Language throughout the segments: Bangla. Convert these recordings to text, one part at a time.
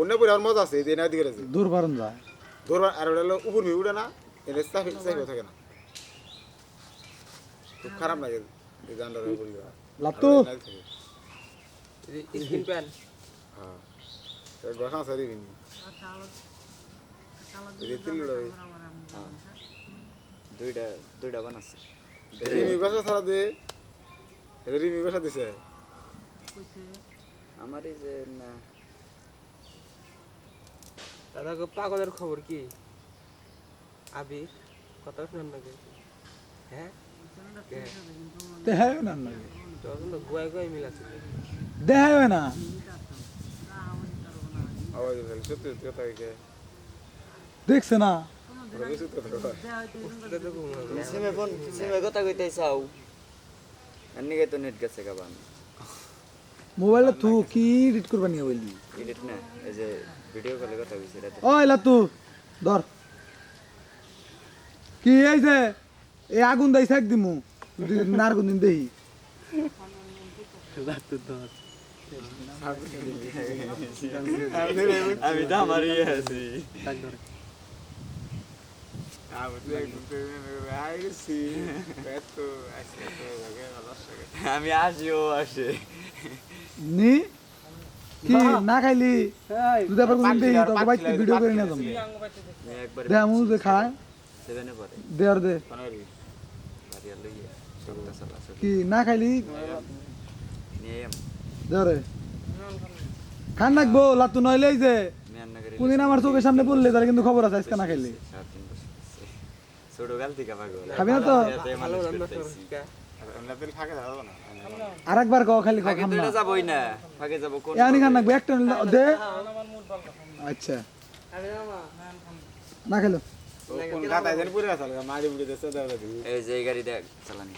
অন্য পরে আর মজা আছে এই না দিকে আছে দূর যায় ধরবা আর ওটা হলো উপর মেয়ে উঠে না এটা চাপে চাপে থাকে না। খুব খারাপ লাগে এই গানটার পরিবার লাতু স্কিন প্যান। হ্যাঁ। গঠন আছে রে বিনি এই তিল লড়াই দুইটা দুইটা বানাচ্ছে রিমি ভাষা ছাড়া দে। রিমি ভাষা দিছে। আমার এই যে না দাদা গো পাগলের খবর কি? আবি কথা শুনেন নাকি হ্যাঁ? দেখায় না লাগে তখন তো গুয়াই গুয়াই মিলাচ্ছে দেখায় না। আওয়াজ সত্যি কথা কে দেখছে না। কথা কইতে চাও। এমনি তো নেট গেছে গাবান মোবাইলটা তু কি এডিট করবা নিয়ে? বললি এডিট না এই যে ভিডিও কলে কথা কইছে এটা ওই লাতু ধর। কি এই যে এই আগুন দেই শাক দিমু। নার কোন দিন দেই। আমি তো আমারই আছি। আমি তো তো লাগে ভালো লাগে আমি আসিও আসে। নি? কি? না খাইলি? তুই তারপর কোন দেই তোকে বাইতে ভিডিও করে আমি একবার দে আমু যে খায়। দে আর দে। কি? না খাইলি? দে রে খান রাখব লাতু নইলে যে কোনদিন আমার চোখের সামনে পড়লে তাহলে কিন্তু খবর আছে আজকে না খাইলে। ছোট গাল থেকে পাগল। খাবি না তো? ভালো রান্না করছে আমরা তেল ফাঁকে যাব না আর একবার কও খালি খাম না। যাবই না। ফাঁকে যাব কোন এখানে খান রাখব একটা নিলে দে। আচ্ছা। না খেলো। কোন গাতায় যেন পুরে আছে মাঝে মুড়ে দেশে দাও এই যে গাড়ি দেখ চালানি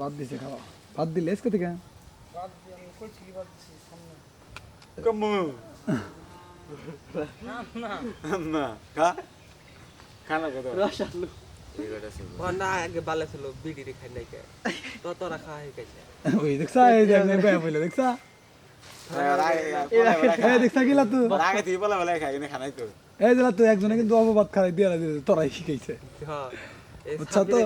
বাদ দিছে খাওয়া। বাদ দিলে এসকে থেকে? বাদ দি আমি কই ছিলি বাদ দিছি সামনে। কম্মু। না খা। খানা কত? আছে। ও না আগে বালে ছিল বিড়ি খাই নাই কে। তো তোরা খাই গেছে। ওই দেখছা এই যে আমি বেয়া বলে দেখছা এই দেখছা কি লাতু আগে তুই বলা বলা খাই না খানাই তো। এই যে লাতু একজনে কিন্তু অপবাদ খাই দিয়ে তোরাই শিখাইছে। হ্যাঁ তো?